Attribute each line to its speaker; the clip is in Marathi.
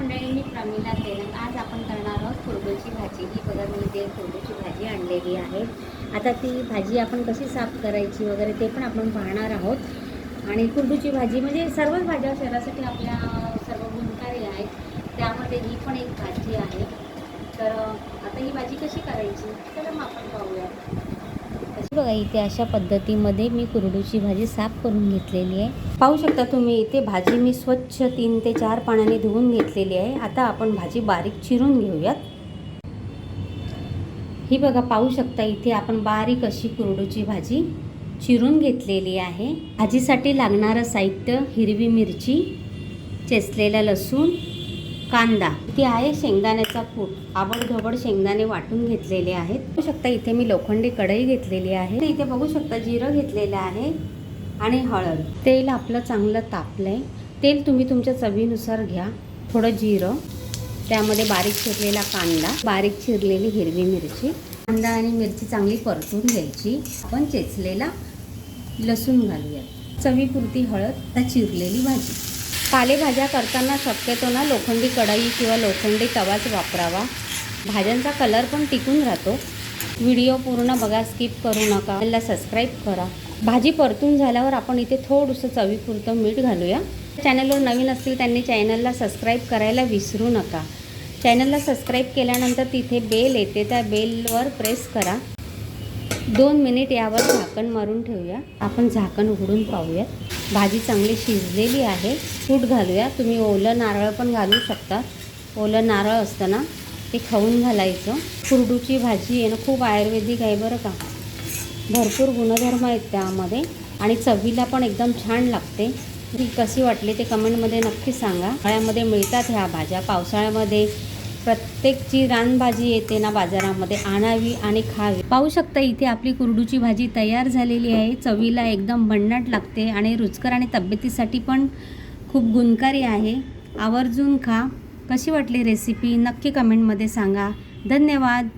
Speaker 1: मंडळी मी प्रमिला तेलंग आज आपण करणार आहोत कुरडूची भाजी. ही बघा मी ते कुरडूची भाजी आणलेली आहे. आता ती भाजी आपण कशी साफ करायची वगैरे ते पण आपण पाहणार आहोत. आणि कुरडूची भाजी म्हणजे सर्वच भाज्या शरीरासाठी आपल्या सर्व गुणकारी आहेत. त्यामध्ये ही पण एक भाजी आहे. तर आता ही भाजी कशी करायची? तर मग आपण पाहूया. बघा इथे अशा पद्धतीमध्ये मी कुरडूची भाजी साफ करून घेतलेली आहे. पाहू शकता तुम्ही इथे भाजी मी स्वच्छ तीन ते चार पाण्याने धुवून घेतलेली आहे. आता आपण भाजी बारीक चिरून घेऊयात. ही बघा पाहू शकता इथे आपण बारीक अशी कुरडूची भाजी चिरून घेतलेली आहे. भाजीसाठी लागणारं साहित्य हिरवी मिरची चेचलेला लसूण कांदा. इथे आहे शेंगदाण्याचा कूट. आबडधोबड शेंगदाणे वाटून घेतलेले आहेत. बघू शकता इथे मी लोखंडी कढई घेतलेली आहे. इथे बघू शकता जिरं घेतलेलं आहे आणि हळद. तेल आपलं चांगलं तापलंय. तेल तुम्ही तुमच्या चवीनुसार घ्या. थोडं जिरं. त्यामध्ये बारीक चिरलेला कांदा बारीक चिरलेली हिरवी मिरची कांदा आणि मिरची चांगली परतून घ्यायची. आपण चेचलेला लसूण घालूयात. चवीपुरती हळद त्या चिरलेली भाजी. पालेभाज्या करताना शक्यतो ना लोखंडी कढई किंवा लोखंडी तवाच वापरावा. भाज्यांचा कलर पण टिकून राहतो. व्हिडिओ पूर्ण बघा स्किप करू नका. त्याला सबस्क्राईब करा. भाजी परतून झाल्यावर आपण इथे थोडंसं चवीपुरतं मीठ घालूया. चॅनलवर नवीन असतील त्यांनी चॅनलला सबस्क्राईब करायला विसरू नका. चॅनलला सबस्क्राईब केल्यानंतर तिथे बेल येते. त्या बेलवर प्रेस करा. दोन मिनिट यावर झाकण मारून ठेवूया. आपण झाकण उघडून पाहूया भाजी चांगली शिजलेली आहे. कूट घालूया. तुम्ही ओलं नारळ पण घालू शकता. ओलं नारळ असतं ना ते खाऊन घालायचं. कुरडूची भाजी आहे ना खूप आयुर्वेदिक आहे बरं का. भरपूर गुणधर्म आहेत त्यामध्ये आणि चवीला पण एकदम छान लागते. ती कशी वाटली ते कमेंटमध्ये नक्की सांगा. पावसाळ्यामध्ये मिळतात ह्या भाज्या. पावसाळ्यामध्ये प्रत्येक जी रानभाजी येते ना बाजारामध्ये आणावी आणि खावी. पाहू शकता इथे आपली कुरडूची भाजी तयार झालेली आहे. चवीला एकदम भन्नाट लागते आणि रुचकर आणि तब्येतीसाठी पण खूप गुणकारी आहे. आवर्जून खा. कशी वाटली रेसिपी नक्की कमेंटमध्ये सांगा. धन्यवाद.